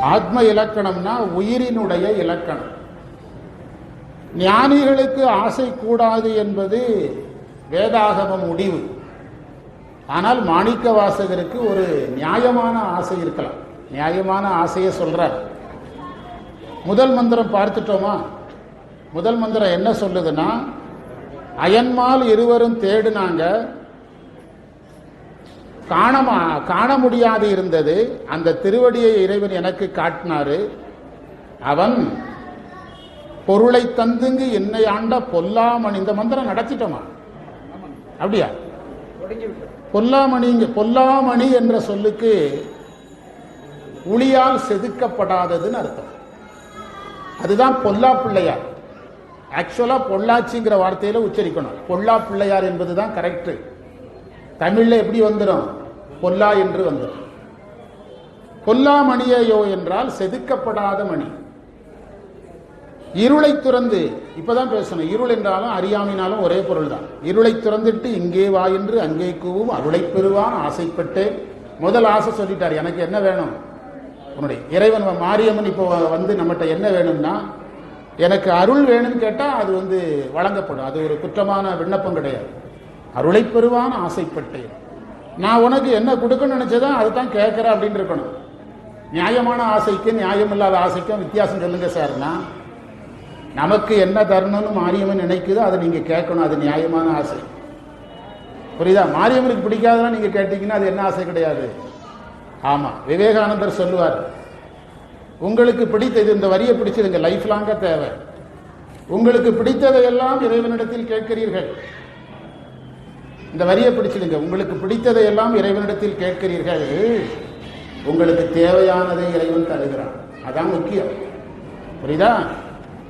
ஆத்ம இலக்கணம்னா உயிரினுடைய இலக்கணம். ஞானிகளுக்கு ஆசை கூடாது என்பது வேதாகமம் முடிவு. ஆனால் மாணிக்க வாசகருக்கு ஒரு நியாயமான ஆசை இருக்கலாம். நியாயமான ஆசையை சொல்றார். முதல் மந்திரம் பார்த்துட்டோமா? முதல் மந்திரம் என்ன சொல்லுதுன்னா அயன்மால் இருவரும் தேடுனாங்க காணமா காண முடியாது இருந்தது. அந்த திருவடியை இறைவன் எனக்கு காட்டினாரு. அவன் பொருளை தந்துங்கு என்னை ஆண்ட பொல்லாமணி இந்த மந்திரம் நடத்திட்டோமா? அப்படியா? பொல்லாமணி பொல்லாமணி என்ற சொல்லுக்கு உளியால் செதுக்கப்படாததுன்னு அர்த்தம். அதுதான் பொல்லா பிள்ளையார். ஆக்சுவலா பொள்ளாச்சிங்கிற வார்த்தையில உச்சரிக்கணும். பொல்லா பிள்ளையார் என்பதுதான் கரெக்ட் தமிழ்ல எப்படி வந்துடும் பொல்லா என்று வந்தது. பொல்லா மணியையோ என்றால் செதுக்கப்படாத மணி. இருளை துறந்து இப்பதான் பேசணும் இருள் என்றாலும் அறியாமைனாலும் ஒரே பொருள் தான் இருளை துறந்துட்டு இங்கே வா என்று அங்கே கூவும் அருளை பெறுவான் ஆசைப்பட்டு முதல் ஆசை சொல்லிட்டார் எனக்கு என்ன வேணும்? உன்னுடைய இறைவன் மாரியம்மன் இப்போ வந்து நம்மகிட்ட என்ன வேணும்னா எனக்கு அருள் வேணும்னு கேட்டால் அது வந்து வழங்கப்படும். அது ஒரு குற்றமான விண்ணப்பம் கிடையாது. அருளை பெறுவான் ஆசைப்பட்டேன். நான் உனக்கு என்ன கொடுக்கணும்னு நினைச்சதோ அதை தான் கேட்குறேன் அப்படின்னு இருக்கணும். நியாயமான ஆசைக்கும் நியாயம் இல்லாத ஆசைக்கும் வித்தியாசம் சொல்லுங்க சார்னா நமக்கு என்ன தரணும்னு மாரியம்மன் நினைக்குதோ அதை நீங்க கேட்கணும். அது நியாயமான ஆசை. புரியுதா? மாரியம்மனுக்கு பிடிக்காதனா நீங்க கேட்டீங்கன்னா அது என்ன ஆசை கிடையாது. ஆமா விவேகானந்தர் சொல்லுவார் உங்களுக்கு பிடித்தது இந்த வரியை பிடிச்சதுங்க லைஃப் லாங்காக தேவை. உங்களுக்கு பிடித்ததையெல்லாம் இறைவனிடத்தில் கேட்கிறீர்கள். இந்த வரியை பிடிச்சிடுங்க. உங்களுக்கு பிடித்ததை எல்லாம் இறைவனிடத்தில் கேட்கிறீர்கள். உங்களுக்கு தேவையானதை இறைவன் தருகிறான். அதான் முக்கியம். புரியுதா?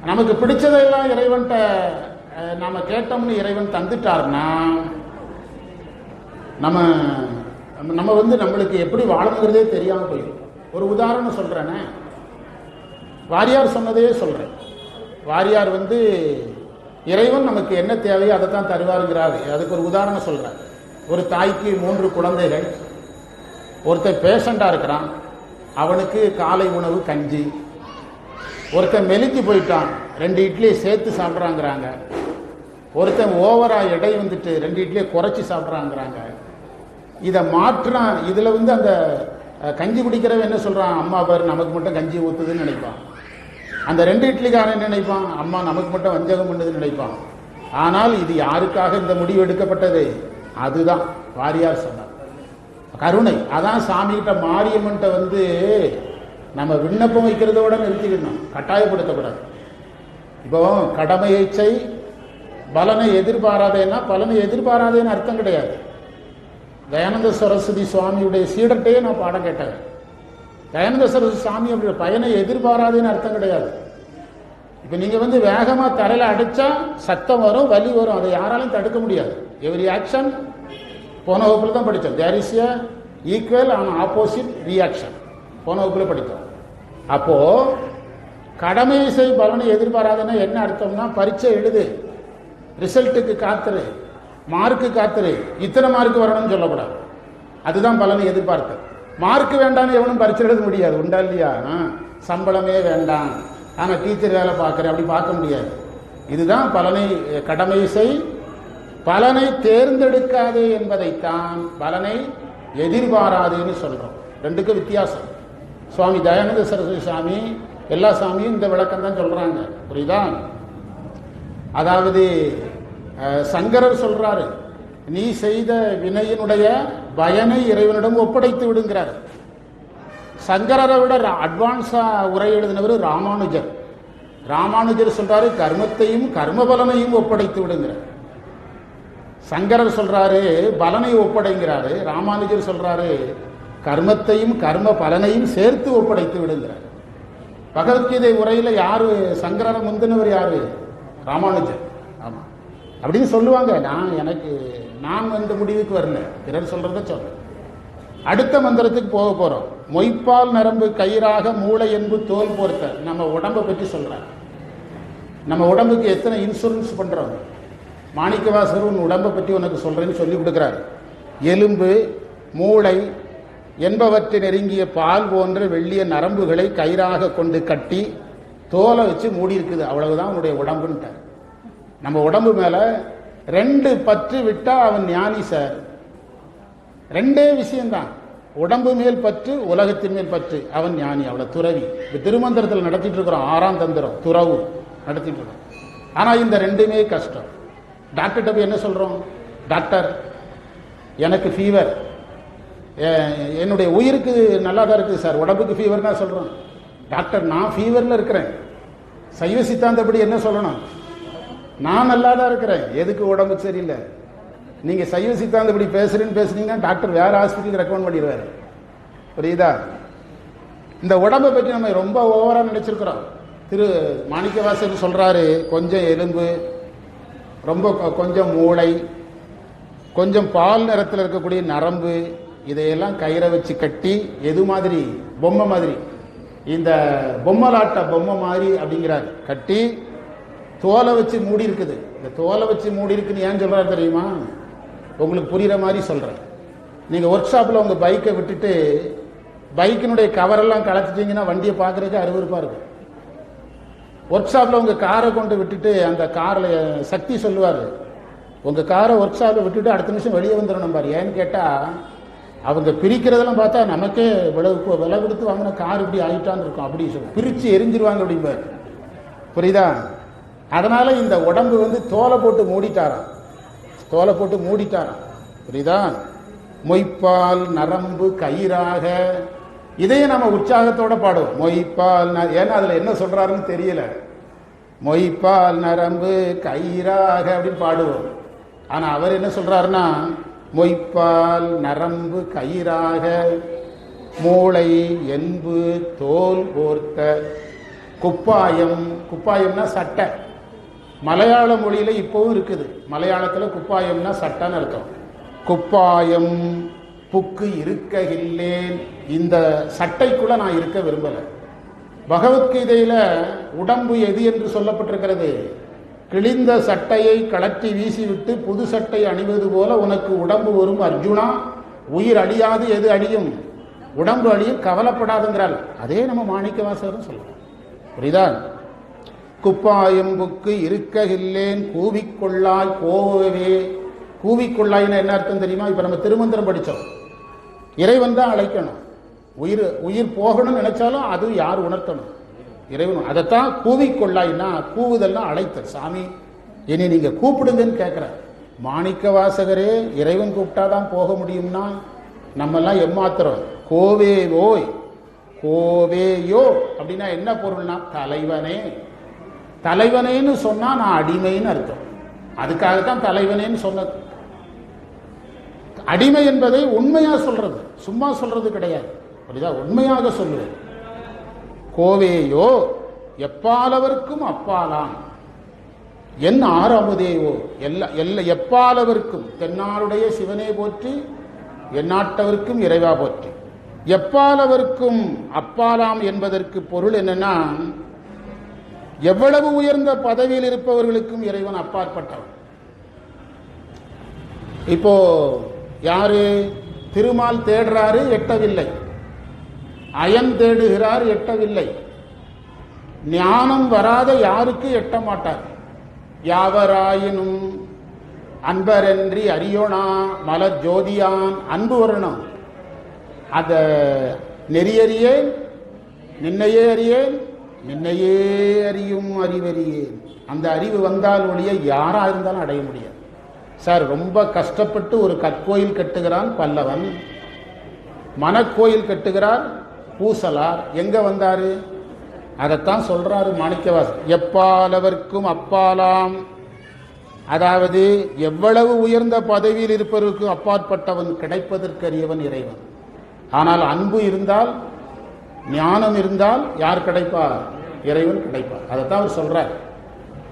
நமக்கு பிடிச்சதையெல்லாம் இறைவன்கிட்ட நாம் நாம கேட்டோம்னு இறைவன் தந்துட்டார்னா நம்ம நம்ம- நம்ம வந்து நம்மளுக்கு எப்படி வாழணுங்கிறதே தெரியாம போயிடும். ஒரு உதாரணம் சொல்கிறேனே வாரியார் சொன்னதையே சொல்றேன். வாரியார் வந்து இறைவன் நமக்கு என்ன தேவையோ அதை தான் தருவாருங்கிறாரு. அதுக்கு ஒரு உதாரணம் சொல்றேன். ஒரு தாய்க்கு மூன்று குழந்தைகள். ஒருத்தன் பேஷண்டாக இருக்கிறான். அவனுக்கு காலை உணவு கஞ்சி. ஒருத்தன் மெலிஞ்சு போயிட்டான். ரெண்டு இட்லியை சேர்த்து சாப்பிட்றாங்கிறாங்க. ஒருத்தன் ஓவராக எடை வந்துட்டு ரெண்டு இட்லியை குறைச்சி சாப்பிட்றாங்கிறாங்க. இதை மாற்றான். இதில் வந்து அந்த கஞ்சி குடிக்கிறவன் என்ன சொல்கிறான் அம்மா பாரு நமக்கு மட்டும் கஞ்சி ஊற்றுதுன்னு நினைப்பான். அந்த ரெண்டு இட்லிக்காரன் என்ன நினைப்பான்? அம்மா நமக்கு மட்டும் வஞ்சகம் பண்ணுதுன்னு நினைப்பான். ஆனால் இது யாருக்காக இந்த முடிவு எடுக்கப்பட்டது? அதுதான் வாரியார் சொன்னார். கருணை. அதான் சாமிகிட்ட மாரியம்மன்ட்ட வந்து நம்ம விண்ணப்பம் வைக்கிறதோட நிறுத்திக்கணும். கட்டாயப்படுத்தக்கூடாது. இப்போ கடமையை செய் பலனை எதிர்பாராதேன்னா பலனை எதிர்பாராதேன்னு அர்த்தம் கிடையாது. தயானந்த சரஸ்வதி சுவாமியுடைய சீடர்கிட்டயே நான் பாடம் கேட்டேன். தயானந்த சரஸ்வதி சுவாமி அப்படி பயனை எதிர்பாராதுன்னு அர்த்தம் கிடையாது. இப்போ நீங்க வந்து வேகமா தரையில அடிச்சா சத்தம் வரும் வலி வரும். அதை யாராலையும் தடுக்க முடியாது. எவ்ரி ஆக்ஷன் போன வகுப்புல தான் படித்தோம். There is a equal and opposite reaction போன வகுப்புல படித்தோம். அப்போ கடமை செய் பலனை எதிர்பாராதுன்னா என்ன அர்த்தம்னா பரீட்சை எழுது. ரிசல்ட்டுக்கு காத்துரு. மார்க்கு காத்துரு. இத்தனை மார்க் வரணும்னு சொல்லக்கூடாது. அதுதான் பலனை எதிர்பார்த்து மார்க் வேண்டாம்னு எவனும் பரிச்சு எழுத முடியாது. உண்டா இல்லையா? சம்பளமே வேண்டாம். ஆனா டீச்சர் வேலை பார்க்குறேன் அப்படி பார்க்க முடியாது. இதுதான் பலனை கடமை செய் பலனை தேர்ந்தெடுக்காதே என்பதைத்தான் பலனை எதிர்பாராதேன்னு சொல்றோம். ரெண்டுக்கும் வித்தியாசம். சுவாமி தயானந்த சரஸ்வதி சாமி எல்லா சாமியும் இந்த விளக்கம் தான் சொல்றாங்க. புரியுதா? அதாவது சங்கரர் சொல்றாரு நீ செய்த வினையினுடைய பயனை இறைவனிடம் ஒப்படைத்து விடுங்கிறார். சங்கரரை விட அட்வான்ஸா உரை எழுதினவர் ராமானுஜர். ராமானுஜர் சொல்றாரு கர்மத்தையும் கர்ம பலனையும் ஒப்படைத்து விடுங்கிறார். சங்கரர் சொல்றாரு பலனை ஒப்படைங்கிறாரு. ராமானுஜர் சொல்றாரு கர்மத்தையும் கர்ம பலனையும் சேர்த்து ஒப்படைத்து விடுங்கிறார். பகவத்கீதை உரையில யாரு? சங்கரரை முந்தினவர் யாரு? ராமானுஜர். ஆமா. அப்படின்னு சொல்லுவாங்க. நான் எனக்கு நான் அந்த முடிவுக்கு வரல. பிறர் சொல்றத சொல்ல அடுத்த மந்திரத்துக்கு போக போறோம். மொய்ப்பால் நரம்பு கயிறாக மூளை என்பு தோல் போர்த்த நம்ம உடம்பை பற்றி சொல்றாங்க நம்ம உடம்புக்கு எத்தனை இன்சூரன்ஸ் பண்றோம்? மாணிக்கவாசர் உன் உடம்பை பற்றி உனக்கு சொல்றேன்னு சொல்லி கொடுக்குறாரு. எலும்பு மூளை என்பவற்றை நெருங்கிய பால் போன்ற வெள்ளிய நரம்புகளை கயிறாக கொண்டு கட்டி தோலை வச்சு மூடி இருக்குது அவ்வளவுதான் உன்னுடைய உடம்புன்ட்டார். நம்ம உடம்பு மேலே ரெண்டு பற்று விட்டா அவன் ஞானி சார். ரெண்டே விஷயம்தான். உடம்பு மேல் பற்று உலகத்தின் மேல் பற்று. அவன் ஞானி அவளை துறவி. இப்ப திருமந்திரத்தில் நடத்திட்டு இருக்கிறோம் ஆறாம் தந்திரம் துறவு. நடத்திட்டு இருக்கோம் ஆனா இந்த ரெண்டுமே கஷ்டம். டாக்டர்கிட்ட போய் என்ன சொல்றோம்? டாக்டர் எனக்கு ஃபீவர் என்னுடைய உயிருக்கு நல்லா தான் இருக்குது சார். உடம்புக்கு ஃபீவர் தான் டாக்டர் நான் ஃபீவரில் இருக்கிறேன். சைவ சித்தாந்தப்படி என்ன சொல்லணும்? நான் நல்லா தான் இருக்கிறேன். எதுக்கு உடம்பு சரியில்லை? நீங்க சைவ சித்தாந்தப்படி பேசுறேன்னு பேசுனீங்கன்னா டாக்டர் வேற ஹாஸ்பிட்டலுக்கு ரெக்கமெண்ட் பண்ணிடுவாரு. புரியுதா? இந்த உடம்பை பற்றி நம்ம ரொம்ப ஓவரா நினைச்சிருக்கிறோம். திரு மாணிக்கவாசகர் சொல்றாரு கொஞ்சம் எலும்பு ரொம்ப கொஞ்சம் மூளை கொஞ்சம் பால் நிறத்தில் இருக்கக்கூடிய நரம்பு இதையெல்லாம் கயிறை வச்சு கட்டி எது மாதிரி? பொம்மை மாதிரி. இந்த பொம்மலாட்ட பொம்மை மாதிரி அப்படிங்கிறார். கட்டி தோலை வச்சு மூடி இருக்குது. இந்த தோலை வச்சு மூடி இருக்குன்னு ஏன் சொல்றாரு தெரியுமா? உங்களுக்கு புரியுற மாதிரி சொல்றேன். நீங்க ஒர்க் ஷாப்ல உங்க பைக்கை விட்டுட்டு பைக்கினுடைய கவரெல்லாம் கலச்சிட்டீங்கன்னா வண்டியை பார்க்கறதுக்கு அருவருப்பா இருக்கும். ஒர்க் ஷாப்ல உங்க காரை கொண்டு விட்டுட்டு அந்த காரில் சக்தி சொல்லுவாரு. உங்க காரை ஒர்க் ஷாப்ல விட்டுட்டு அடுத்த நிமிஷம் வெளியே வந்துடணும் பாரு ஏன்னு கேட்டா அவங்க பிரிக்கிறதெல்லாம் பார்த்தா நமக்கே விலை விலை கொடுத்து வாங்கின கார் இப்படி ஆயிட்டான்னு இருக்கும். அப்படி சொல்லி பிரிச்சு எரிஞ்சிருவாங்க அப்படிம்பாரு. புரியுதா? அதனால இந்த உடம்பு வந்து தோலை போட்டு மூடிட்டாராம். தோலை போட்டு மூடிட்டாராம். புரியுதா? மொய்ப்பால் நரம்பு கயிறாக. இதையும் நம்ம உற்சாகத்தோட பாடுவோம். மொய்ப்பால் ஏன்னா அதுல என்ன சொல்றாருன்னு தெரியல. மொய்ப்பால் நரம்பு கயிறாக அப்படின்னு பாடுவோம். ஆனா அவர் என்ன சொல்றாருன்னா மொய்ப்பால் நரம்பு கயிறாக. மூளை என்பு தோல் போர்த்த குப்பாயம். குப்பாயம்னா சட்டை. மலையாள மொழியில இப்பவும் இருக்குது. மலையாளத்துல குப்பாயம்னா சட்டைன்னு அர்த்தம். குப்பாயம் புக்கு இருக்க இல்லேன் இந்த சட்டைக்குள்ள நான் இருக்க விரும்பல. பகவத்கீதையில உடம்பு எது என்று சொல்லப்பட்டிருக்கிறது? கிழிந்த சட்டையை கழற்றி வீசிவிட்டு புது சட்டை அணிவது போல உனக்கு உடம்பு வரும் அர்ஜுனா. உயிர் அழியாது எது அழியும்? உடம்பு அழியும் கவலைப்படாதுங்கிறாள். அதே நம்ம மாணிக்கவாசகரும் சொல்லலாம் புரியுதா? குப்பாயம்புக்கு இருக்ககில்லேன் கூவிக்கொள்ளாய் போகவே. கூவிக்கொள்ளாயின்னு என்ன அர்த்தம் தெரியுமா? இப்போ நம்ம திருமந்திரம் படித்தோம் இறைவன் தான் அழைக்கணும். உயிர் உயிர் போகணும்னு நினைச்சாலும் அது யார் உணர்த்தணும்? இறைவன். அதைத்தான் கூவிக்கொள்ளாய்னா கூவுதல்னா அழைத்தல். சாமி இனி நீங்கள் கூப்பிடுங்கன்னு கேட்குற மாணிக்க வாசகரே இறைவன் கூப்பிட்டாதான் போக முடியும்னா நம்மெல்லாம் எம்மாத்திரம். கோவே ஓய் கோவேயோ அப்படின்னா என்ன பொருள்னா தலைவனே. தலைவனேன்னு சொன்னா நான் அடிமைன்னு அர்த்தம். அதுக்காகத்தான் தலைவனேன்னு சொன்னது. அடிமை என்பதை உண்மையா சொல்றது. சும்மா சொல்றது கிடையாது. அப்படிதான் உண்மையாக சொல்லுவது கோவேயோ எப்பாலவர்க்கும் அப்பாலாம். என் ஆரமுதேவோ எல்லா எல்லா எப்பாலவர்க்கும். தென்னாளுடைய சிவனே போற்றி எந்நாட்டவர்க்கும் இறைவா போற்றி. எப்பாலவர்க்கும் அப்பாலாம் என்பதற்கு பொருள் என்னன்னா எவ்வளவு உயர்ந்த பதவியில் இருப்பவர்களுக்கும் இறைவன் அப்பாற்பட்டவன். இப்போ யாரு? திருமால் தேடுறாரு எட்டவில்லை. அயன் தேடுகிறார் எட்டவில்லை. ஞானம் வராத யாருக்கு எட்ட மாட்டார் யாவராயினும் அன்பரென்றி அரியோனா மலர் ஜோதியான் அன்பு வரணும் அந்த நெறியறியேன் நின்னையே அறியேன் என்னையே அறியும் அறிவறியேன் அந்த அறிவு வந்தால் ஒழிய யாரா இருந்தாலும் அடைய முடியாது. சார் ரொம்ப கஷ்டப்பட்டு ஒரு கற்கோயில் கட்டுகிறான் பல்லவன். மனக்கோயில் கட்டுகிறார் பூசலார். எங்க வந்தாரு? அதைத்தான் சொல்றாரு மாணிக்கவாசன். எப்பாலவர்க்கும் அப்பாலாம். அதாவது எவ்வளவு உயர்ந்த பதவியில் இருப்பவருக்கு அப்பாற்பட்டவன் கிடைப்பதற்கரியவன் இறைவன். ஆனால் அன்பு இருந்தால் ஞானம் இருந்தால் யார் கிடைப்பார்? இறைவன் கிடைப்பார். அதைத்தான் அவர் சொல்றார்.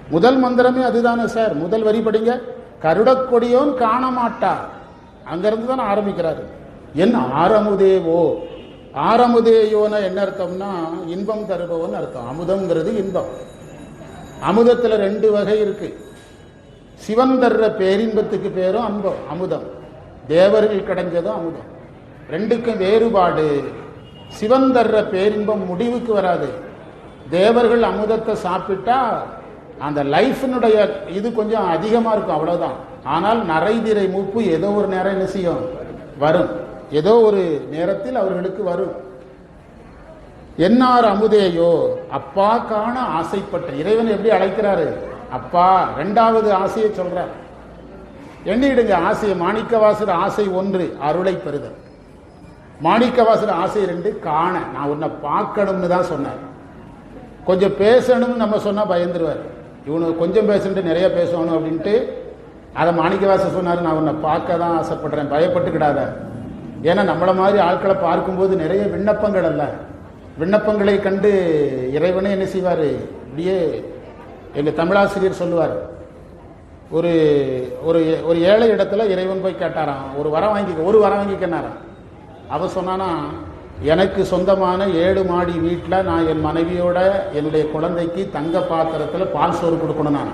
முதல் மந்திரமே அதுதானே சார். முதல் வரி படிங்க. கருடக்கொடியோன் காண மாட்டார். அங்கிருந்து தானே ஆரம்பிக்கிறாரு. என் ஆரமுதேவோ? ஆரமுதேயோன என்ன அர்த்தம்னா இன்பம் தருபவன் அர்த்தம். அமுதம்ங்கிறது இன்பம். அமுதத்துல ரெண்டு வகை இருக்கு. சிவன் தர்ற பேரின்பத்துக்கு பேரும் அன்பம் அமுதம். தேவர்கள் கிடைஞ்சதும் அமுதம். ரெண்டுக்கும் வேறுபாடு. சிவன் தர்ற பேரின்பம் முடிவுக்கு வராது. தேவர்கள் அமுதத்தை சாப்பிட்டா அந்த லைஃபினுடைய இது கொஞ்சம் அதிகமாக இருக்கும் அவ்வளவுதான். ஆனால் நரைதிரை மூப்பு ஏதோ ஒரு நேரம் என்ன செய்யும்? வரும். ஏதோ ஒரு நேரத்தில் அவர்களுக்கு வரும். என்னார் அமுதேயோ? அப்பா காண ஆசைப்பட்ட. இறைவன் எப்படி அழைக்கிறாரு? அப்பா ரெண்டாவது ஆசையை சொல்றார். எண்ணிடுங்க ஆசையை. மாணிக்கவாசர் ஆசை ஒன்று அருளை பெறுதல். மாணிக்கவாசர் ஆசை ரெண்டு காண. நான் உன்னை பார்க்கணும்னு தான் சொன்னார். கொஞ்சம் பேசணும்னு நம்ம சொன்னால் பயந்துருவார். இவனு கொஞ்சம் பேசுன்ட்டு நிறைய பேசணும் அப்படின்ட்டு அதை மாணிக்கவாசர் சொன்னார் நான் உன்னை பார்க்க தான் ஆசைப்படுறேன். பயப்பட்டுக்கிடாத. ஏன்னா நம்மளை மாதிரி ஆட்களை பார்க்கும்போது நிறைய விண்ணப்பங்கள் அல்ல. விண்ணப்பங்களை கண்டு இறைவனே என்ன செய்வார்? இப்படியே எங்கள் தமிழாசிரியர் சொல்லுவார். ஒரு ஒரு ஒரு ஏழை இடத்துல இறைவன் போய் கேட்டாராம். ஒரு வரம் வாங்கிக்க ஒரு வரம் வாங்கிக்கனாராம் அவ சொன்னானா எனக்கு சொந்தமான ஏழு மாடி வீட்டில் நான் என் மனைவியோட என்னுடைய குழந்தைக்கு தங்க பாத்திரத்தில் பால் சோறு கொடுக்கணும் நான்?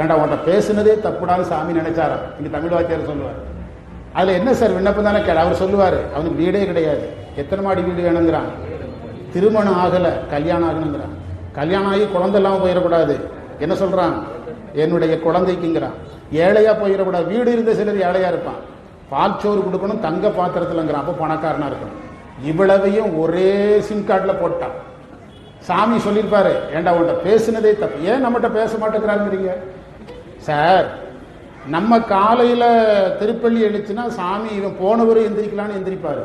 ஏன்டா உன்கிட்ட பேசுனதே தப்புடான்னு சாமி நினைச்சாரா? இங்கே தமிழ் வாத்தியார் சொல்லுவார். அதில் என்ன சார் விண்ணப்பம் தானே கேட அவர் சொல்லுவார் அவனுக்கு வீடே கிடையாது. எத்தனை மாடி வீடு வேணுங்கிறான். திருமணம் ஆகலை கல்யாணம் ஆகணுங்கிறான். கல்யாணம் ஆகி குழந்தை இல்லாமல் போயிடக்கூடாது. என்ன சொல்கிறான் என்னுடைய குழந்தைக்குங்கிறான். ஏழையாக போயிடக்கூடாது. வீடு இருந்த சிலர் ஏழையாக இருப்பான். பால் சோறு கொடுக்கணும் தங்க பாத்திரத்தில்ங்கிறான். அப்போ பணக்காரனா இருக்கணும். இவ்வளவையும் ஒரே சிம் கார்டில் போட்டான். சாமி சொல்லியிருப்பாரு ஏன்டா உன்கிட்ட பேசுனதே தப்பு. ஏன் நம்மகிட்ட பேச மாட்டேங்கிறாங்கிறீங்க? சார் நம்ம காலையில் திருப்பள்ளி எழுச்சுன்னா சாமி இவன் போனவரும் எந்திரிக்கலான்னு எந்திரிப்பாரு.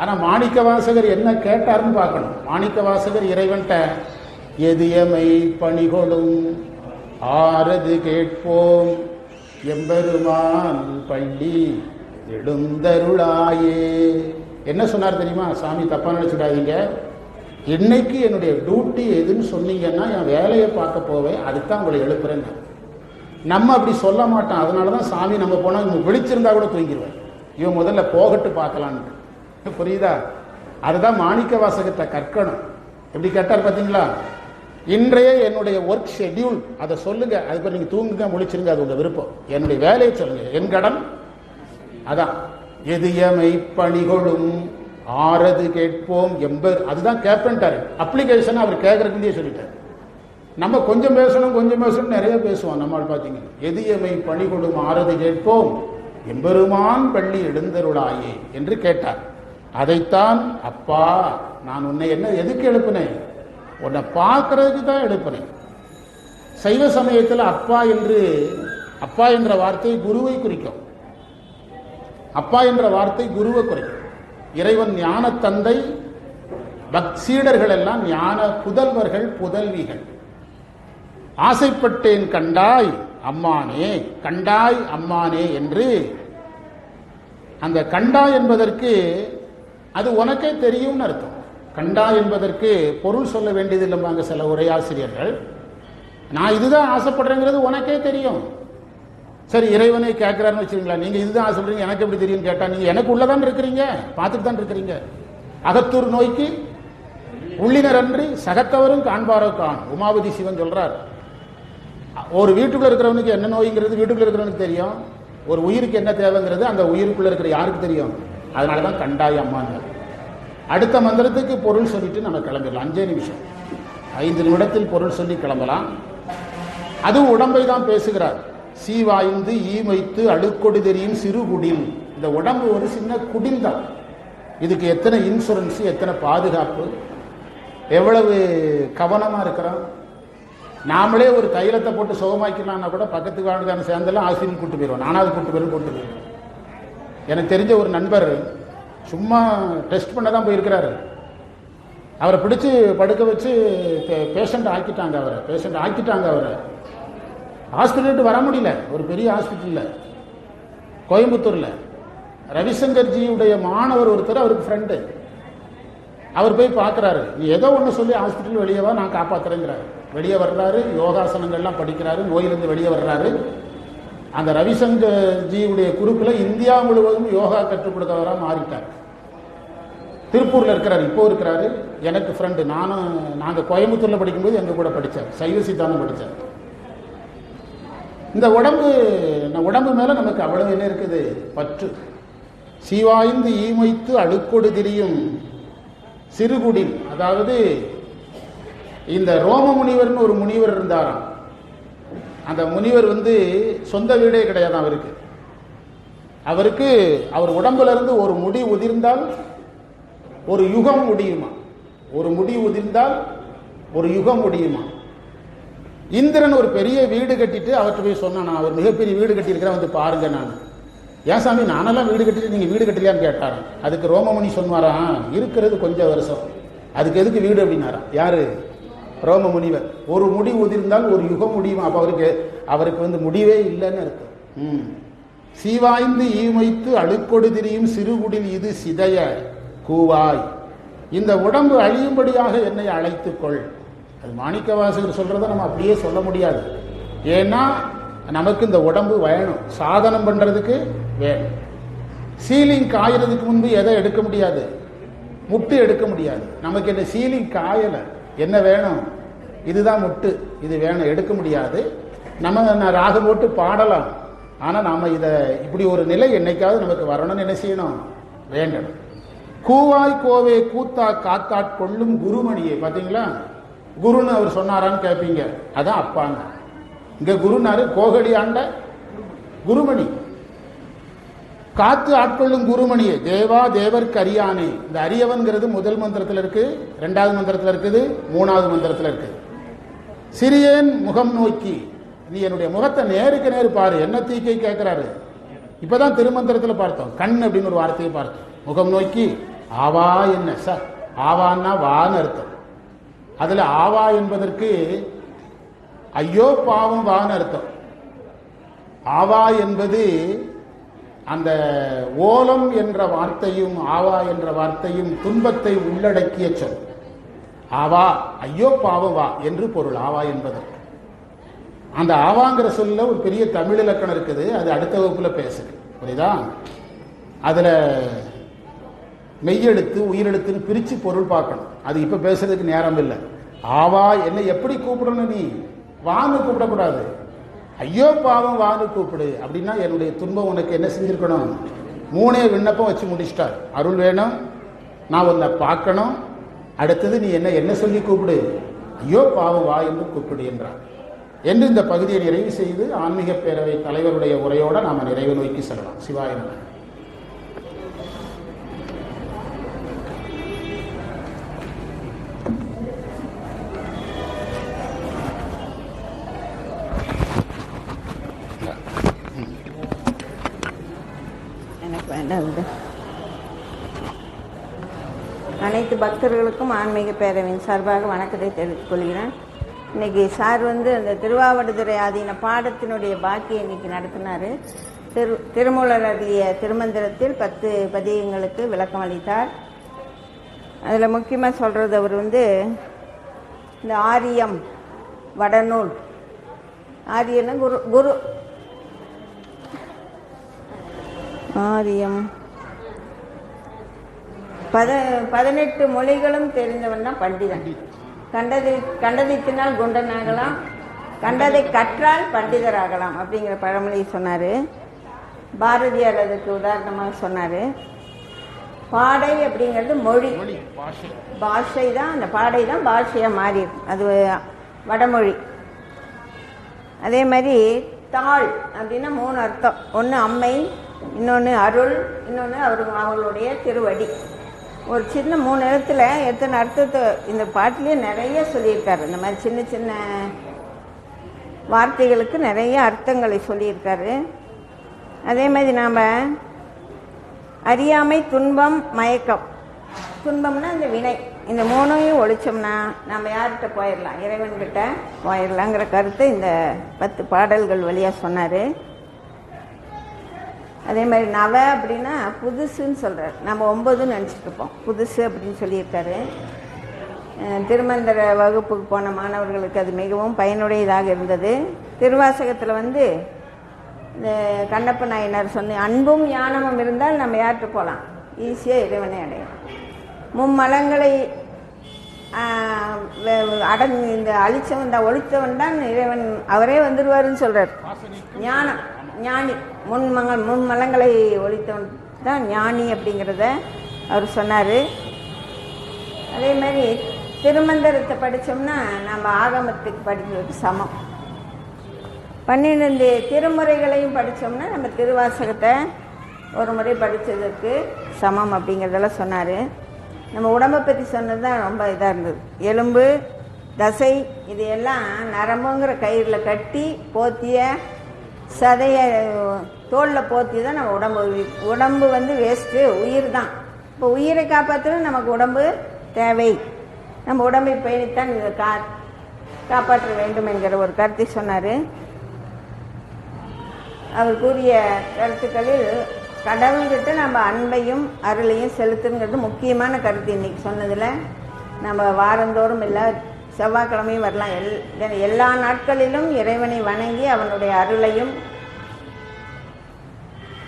ஆனால் மாணிக்க வாசகர் என்ன கேட்டார்னு பார்க்கணும். மாணிக்க வாசகர் இறைவன்ட்ட எதியமை பணிகொடும் ஆறது கேட்போம். எம்பெருமான் பள்ளி எழுந்தருளாயே. என்ன சொன்னார் தெரியுமா? சாமி தப்பா நினைச்சுடாதீங்க. இன்னைக்கு என்னுடைய டியூட்டி எதுன்னு சொன்னீங்கன்னா என் வேலையை பார்க்க போவேன். அதுதான் உங்களை எழுப்புறேன்னு நம்ம அப்படி சொல்ல மாட்டோம். அதனால தான் சாமி நம்ம போனால் விழிச்சிருந்தா கூட தூங்கிடுவேன் இவன் முதல்ல போகட்டு பார்க்கலான்ட்டு. புரியுதா? அதுதான் மாணிக்க வாசகத்தை கற்கணும். எப்படி கேட்டார் பார்த்தீங்களா இன்றைய என்னுடைய ஒர்க் ஷெட்யூல் அதை சொல்லுங்க. அதுக்கு நீங்க தூங்குங்க முழிச்சிருங்க அது உங்க விருப்பம். என்னுடைய வேலையை சொல்லுங்க. என் கடன்? அதான். எதியமை பணிகளும் ஆறது கேட்போம் எம்பர் அதுதான் கேப்பன்ட்டாரு அப்ளிகேஷன் அவர் கேட்கறதுலேயே சொல்லிட்டார். நம்ம கொஞ்சம் பேசணும் கொஞ்சம் பேசணும் நிறைய பேசுவோம் நம்மால் பார்த்தீங்கன்னா எதியமை பணிகொடும்? ஆறது கேட்போம். எம்பெருமான் பள்ளி எழுந்தருளாயே என்று கேட்டார். அதைத்தான் அப்பா நான் உன்னை என்ன எதுக்கு எழுப்பினேன்? உன்னை பார்க்கறதுக்கு தான் எழுப்புறேன் சைவ சமயத்தில் அப்பா என்று அப்பா என்ற வார்த்தை குருவை குறிக்கும். அப்பா என்ற வார்த்தை குருவை குறிக்கும். இறைவன் ஞான தந்தை பக்சீடர்கள் எல்லாம் ஞான புதல்வர்கள் புதல்விகள். ஆசைப்பட்டேன் கண்டாய் அம்மானே கண்டாய் அம்மானே என்று. அந்த கண்டா என்பதற்கு அது உனக்கே தெரியும்னு அர்த்தம். கண்டா என்பதற்கு பொருள் சொல்ல வேண்டியதில்லைம்பாங்க சில உரையாசிரியர்கள். நான் இதுதான் ஆசைப்படுறேங்கிறது உனக்கே தெரியும். சரி இறைவனை கேட்கிறாருன்னு வச்சுருங்களா நீங்க இதுதான் ஆசைப்படுறீங்க எனக்கு எப்படி தெரியும் கேட்டா நீங்க எனக்கு உள்ளதான் இருக்கிறீங்க பார்த்துட்டு தான் இருக்கிறீங்க. அகத்தூர் நோய்க்கு உள்ளினர் அன்றி சகத்தவரும் காண்பாரோ கான் உமாபதி சிவன் சொல்றார். ஒரு வீட்டுக்குள்ள இருக்கிறவனுக்கு என்ன நோய்ங்கிறது வீட்டுக்குள்ள இருக்கிறவனுக்கு தெரியும். ஒரு உயிருக்கு என்ன தேவைங்கிறது அந்த உயிருக்குள்ள இருக்கிற யாருக்கு தெரியும்? அதனால தான் கண்டாய் அம்மாங்க அடுத்த மந்திரத்துக்கு பொருள் சொல்லிட்டு நம்ம கிளம்பிடலாம். அஞ்சே நிமிஷம். ஐந்து நிமிடத்தில் பொருள் சொல்லி கிளம்பலாம். அதுவும் உடம்பை தான் பேசுகிறார். சீவாய்ந்து ஈமைத்து அழுக்கொடி தெரியும் சிறு குடில். இந்த உடம்பு ஒரு சின்ன குடில் தான். இதுக்கு எத்தனை இன்சூரன்ஸ் எத்தனை பாதுகாப்பு? எவ்வளவு கவனமாக இருக்கிறோம் நாமளே ஒரு தைலத்தை போட்டு சுகமாக்கலாம்னா கூட பக்கத்து வாழ்க்கான சேர்ந்தெல்லாம் ஆஸ்பத்திரிக்கு கூட்டு போயிடுவோம் நானாவது கூட்டு போயிடும் கூட்டு போயிடுவேன். எனக்கு தெரிஞ்ச ஒரு நண்பர் சும்மா டெஸ்ட் பண்ண தான் போயிருக்கிறாரு. அவரை பிடிச்சு படுக்க வச்சு பேஷண்ட் ஆக்கிட்டாங்க அவரை பேஷண்ட் ஆக்கிட்டாங்க அவரை. ஹாஸ்பிட்டல் வர முடியல ஒரு பெரிய ஹாஸ்பிட்டலில் கோயம்புத்தூரில். ரவிசங்கர்ஜியுடைய மாணவர் ஒருத்தர் அவருக்கு ஃப்ரெண்டு அவர் போய் பார்க்குறாரு. நீ ஏதோ ஒன்று சொல்லி ஹாஸ்பிட்டல் வெளியே வா நான் காப்பாத்துறேங்கிறாரு. வெளியே வர்றாரு யோகாசனங்கள்லாம் படிக்கிறாரு நோயிலிருந்து வெளியே வர்றாரு. அந்த ரவிசங்கர்ஜியுடைய குரூப்பில் இந்தியா முழுவதும் யோகா கற்றுக் கொடுத்தவராக மாறிட்டார். திருப்பூரில் இருக்கிறார் இப்போ இருக்கிறாரு. எனக்கு ஃப்ரெண்டு நானும் நாங்கள் கோயம்புத்தூரில் படிக்கும்போது எங்கள் கூட படித்தார் சைவ சித்தாந்தம் படித்தார் இந்த உடம்பு உடம்பு மேலே நமக்கு அவ்வளவு என்ன இருக்குது? பற்று. சீவாய்ந்து ஈமைத்து அழுக்கொடு திரியும் சிறுகுடில். அதாவது இந்த ரோம முனிவர்னு ஒரு முனிவர் இருந்தாராம். அந்த முனிவர் வந்து சொந்த வீடே கிடையாது அவருக்கு. அவருக்கு அவர் உடம்புல இருந்து ஒரு முடி உதிர்ந்தால் ஒரு யுகம் முடியுமா? ஒரு முடி உதிர்ந்தால் ஒரு யுகம் முடியுமா? இந்திரன் ஒரு பெரிய வீடு கட்டிட்டு அவர்கிட்ட போய் சொன்னான் நான் ஒரு மிகப்பெரிய வீடு கட்டியிருக்கிறேன் வந்து பாருங்க நான். ஏன் சாமி நானெல்லாம் வீடு கட்டிட்டு நீங்க வீடு கட்டலையான்னு கேட்டாராம். அதுக்கு ரோமமுனி சொன்னாராம் இருக்கிறது கொஞ்சம் வருஷம். அதுக்கு எதுக்கு வீடு? அப்படின்னாராம். யாரு? ரோம முனிவர் ஒரு முடி உதிர்ந்தால் ஒரு யுகம் முடியுமா? அப்ப அவருக்கு அவருக்கு வந்து முடிவே இல்லைன்னு இருக்கு ம். சீவாய்ந்து ஈமைத்து அழுக்கொடு திரியும் சிறுகுடில் இது சிதைய கூவாய். இந்த உடம்பு அழியும்படியாக என்னை அழைத்துக்கொள். அது மாணிக்கவாசகர் சொல்கிறத நம்ம அப்படியே சொல்ல முடியாது. ஏன்னா நமக்கு இந்த உடம்பு வேணும். சாதனம் பண்றதுக்கு வேணும். சீலிங் காயறதுக்கு முன்பு எதை எடுக்க முடியாது? முட்டு எடுக்க முடியாது. நமக்கு இந்த சீலிங் காயலை என்ன வேணும்? இதுதான் முட்டு. இது வேணும். எடுக்க முடியாது. நம்ம ராகம் போட்டு பாடலாம். ஆனால் நாம் இதை இப்படி ஒரு நிலை என்னைக்காவது நமக்கு வரணும்னு என்ன செய்யணும்? வேண்டணும். கூவாய் கோவே கூத்தா காத்தாட் கொள்ளும் குருமணியை பார்த்தீங்களா குருன்னு அவர் சொன்னாரான்னு கேட்பீங்க அதான் அப்பாங்க. இங்க குருனாரு கோகடி ஆண்ட குருமணி. காத்து ஆட்கொள்ளும் குருமணியே தேவா தேவர்க்கு அரியானே. இந்த அரியவன்கிறது முதல் மந்திரத்தில் இருக்கு ரெண்டாவது மந்திரத்தில் இருக்குது மூணாவது மந்திரத்தில் இருக்குது சிறியேன் முகம் நோக்கி. நீ என்னுடைய முகத்தை நேருக்கு நேரு பாரு என்ன தீக்கை கேட்கிறாரு இப்பதான் திருமந்திரத்தில் பார்த்தோம். கண் அப்படின்னு ஒரு வார்த்தையை பார்த்தோம். முகம் நோக்கி ஆவா என்ன? சார் ஆவான்னா வான்னு அர்த்தம். அதுல ஆவா என்பதற்கு ஐயோ பாவம் வான்னு அர்த்தம். ஆவா என்பது அந்த ஓலம் என்ற வார்த்தையும் ஆவா என்ற வார்த்தையும் துன்பத்தை உள்ளடக்கிய சொல். ஆவா ஐயோ பாவம் வா என்று பொருள். ஆவா என்பதற்கு. அந்த ஆவாங்கிற சொல்ல ஒரு பெரிய தமிழ் இலக்கணம் இருக்குது அது அடுத்த வகுப்புல பேசுது புரியுதா? அதுல மெய்யெழுத்து உயிரெழுத்துன்னு பிரிச்சு பொருள் பார்க்கணும். அது இப்ப பேசுறதுக்கு நேரம் இல்லை. ஆவா என்னை எப்படி கூப்பிடணும் நீ? வான்னு கூப்பிடக்கூடாது. ஐயோ பாவம் வான்னு கூப்பிடு. அப்படின்னா என்னுடைய துன்பம் உனக்கு என்ன செஞ்சிருக்கணும்? மூணே விண்ணப்பம் வச்சு முடிச்சிட்டார். அருள் வேணும் நான் உன்னை பார்க்கணும். அடுத்தது நீ என்ன என்ன சொல்லி கூப்பிடு? ஐயோ பாவம் வா என்று கூப்பிடு என்றார். என்று இந்த பகுதியை நிறைவு செய்து ஆன்மீக பேரவை தலைவருடைய உரையோட நாம் நிறைவு நோக்கி செல்லலாம். சிவாய எனக்கு வேண்டாம் அனைத்து பக்தர்களுக்கும் ஆன்மீக பேரவையின் சார்பாக வணக்கத்தை தெரிவித்துக் கொள்கிறேன். இன்னைக்கு சார் வந்து அந்த திருவாவடுதுறை ஆதீன பாடத்தினுடைய பாக்கியை இன்னைக்கு நடத்தினார். திரு திருமூலர் அருளிய திருமந்திரத்தில் பத்து பதியங்களுக்கு விளக்கம் அளித்தார். அதில் முக்கியமாக சொல்கிறது அவர் வந்து இந்த ஆரியம் வடநூல். ஆரியன்னா குரு குரு. ஆரியம். பத பதினெட்டு மொழிகளும் தெரிந்தவன் தான் பண்டிதன். கண்டதை கண்டதித்தினால் குண்டனாகலாம் கண்டதை கற்றால் பண்டிதராகலாம் அப்படிங்கிற பழமொழி சொன்னார். பாரதியார் அதுக்கு உதாரணமாக சொன்னார். பாடை அப்படிங்கிறது மொழி. பாஷை. தான் அந்த பாடை தான் பாஷையாக மாறி அது வடமொழி. அதே மாதிரி தாள் அப்படின்னா மூணு அர்த்தம். ஒன்று அம்மை இன்னொன்று அருள் இன்னொன்று அவர் அவங்களுடைய திருவடி. ஒரு சின்ன மூணு இடத்துல எத்தனை அர்த்தத்தை இந்த பாட்டிலேயே நிறைய சொல்லியிருக்காரு. இந்த மாதிரி சின்ன சின்ன வார்த்தைகளுக்கு நிறைய அர்த்தங்களை சொல்லியிருக்காரு. அதே மாதிரி நாம் அறியாமை துன்பம் மயக்கம். துன்பம்னா இந்த வினை. இந்த மூணையும் ஒழிச்சோம்னா நம்ம யார்கிட்ட போயிடலாம் இறைவன்கிட்ட போயிடலாங்கிற கருத்தை இந்த பத்து பாடல்கள் வழியாக சொன்னார். அதே மாதிரி நவ அப்படின்னா புதுசுன்னு சொல்கிறார் நம்ம ஒம்பதுன்னு நினச்சிட்டு இருப்போம் புதுசு அப்படின்னு சொல்லியிருக்காரு. திருமந்திர வகுப்புக்கு போன மாணவர்களுக்கு அது மிகவும் பயனுடையதாக இருந்தது. திருவாசகத்தில் வந்து இந்த கண்ணப்ப நாயனார் சொன்ன அன்பும் ஞானமும் இருந்தால் நம்ம யார்கிட்ட போகலாம் ஈஸியாக இறைவனை அடையலாம். மும்மலங்களை அடங்கு இந்த அழிச்சவன் தான் ஒழித்தவன் தான் இறைவன். அவரே வந்துடுவாருன்னு சொல்கிறார் ஞானம். ஞானி முன்மங்கள் முன்மலங்களை ஒழித்தவன் தான் ஞானி அப்படிங்கிறத அவர் சொன்னார். அதே மாதிரி திருமந்திரத்தை படித்தோம்னா நம்ம ஆகமத்துக்கு படிக்கிறதுக்கு சமம். பன்னிரெண்டு திருமுறைகளையும் படித்தோம்னா நம்ம திருவாசகத்தை ஒரு முறை படித்ததுக்கு சமம் அப்படிங்கிறதெல்லாம் சொன்னார். நம்ம உடம்பை பற்றி சொன்னது தான் ரொம்ப இதாக இருந்தது. எலும்பு தசை இது எல்லாம் நரம்புங்கிற கயிறில் கட்டி போத்திய சதையை தோலில் போத்தி தான் நம்ம உடம்பு உடம்பு வந்து வேஸ்ட்டு உயிர் தான் இப்போ உயிரை காப்பாற்றணும் நமக்கு உடம்பு தேவை. நம்ம உடம்பை பேணித்தான் இதை கா காப்பாற்ற வேண்டும் என்கிற ஒரு கருத்தை சொன்னார். அவர் கூறிய கருத்துக்களில் கடவுள்கிட்ட நம்ம அன்பையும் அருளையும் செலுத்துங்கிறது முக்கியமான கருத்து இன்னைக்கு சொன்னதில். நம்ம வாரந்தோறும் இல்லை செவ்வாய்க்கிழமையும் வரலாம். எல் எல்லா நாட்களிலும் இறைவனை வணங்கி அவனுடைய அருளையும்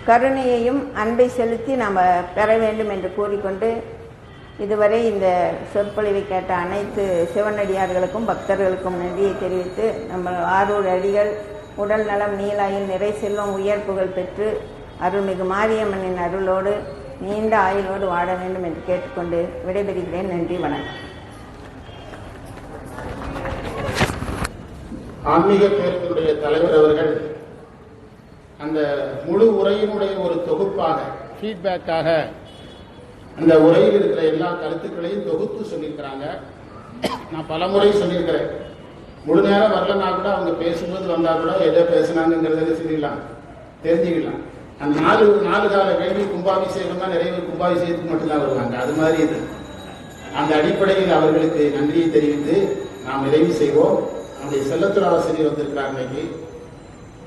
கருணையையும் அன்பை செலுத்தி நாம் பெற வேண்டும் என்று கூறிக்கொண்டு இதுவரை இந்த சொற்பொழிவை கேட்ட அனைத்து சிவனடியார்களுக்கும் பக்தர்களுக்கும் நன்றியை தெரிவித்து நம்ம ஆரூர் அடிகள் உடல் நலம் நீலாயில் நிறை செல்வம் உயர் புகழ் பெற்று அருள்மிகு மாரியம்மனின் அருளோடு நீண்ட ஆயுளோடு வாழ வேண்டும் என்று கேட்டுக்கொண்டு விடைபெறுகிறேன். நன்றி வணக்கம். ஆன்மீக பேரத்தினுடைய தலைவர் அவர்கள் அந்த முழு உரையினுடைய ஒரு தொகுப்பாக ஃபீட்பேக்காக அந்த உரையில் இருக்கிற எல்லா கருத்துக்களையும் தொகுத்து சொல்லியிருக்கிறாங்க. நான் பலமுறை சொல்லியிருக்கிறேன். முழு நேரம் வரலன்னா கூட அவங்க பேசும்போது வந்தா கூட எதை பேசுனாங்கிறத சொல்லிடலாம் தெரிஞ்சுக்கலாம். அந்த நாலு நாலு கால வேள்வி கும்பாபிஷேகம் தான் நிறைய பேர் கும்பாபிஷேகத்துக்கு மட்டும்தான் வருவாங்க. அது மாதிரி இது. அந்த அடிப்படையில் அவர்களுக்கு நன்றியை தெரிவித்து நாம் நிறைவு செய்வோம். நம்முடைய செல்லத்துறை ஆசிரியர் வந்திருக்கிறார் இன்னைக்கு.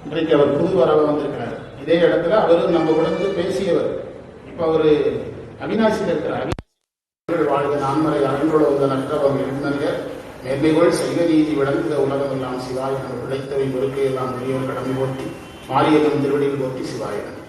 இன்றைக்கு அவர் புது வரவ வந்திருக்கிறார். இதே இடத்துல அவரும் நம்ம கூட பேசியவர். இப்ப அவரு அவினாசியில் இருக்கிறார். அவினாசி வாழ்க நான்மறை அறங்களோட வந்த நற்றவம் எழுந்தங்க மேன்மைகள் செய்த நீதி விளங்குக உலகம் எல்லாம் சிவாய உழைத்தவை பிழைத்தவை பொறுக்கை எல்லாம் முதியோர் கடமை ஓட்டி மாரியம்மன் திருவடியில் போட்டி சிவாயிடம்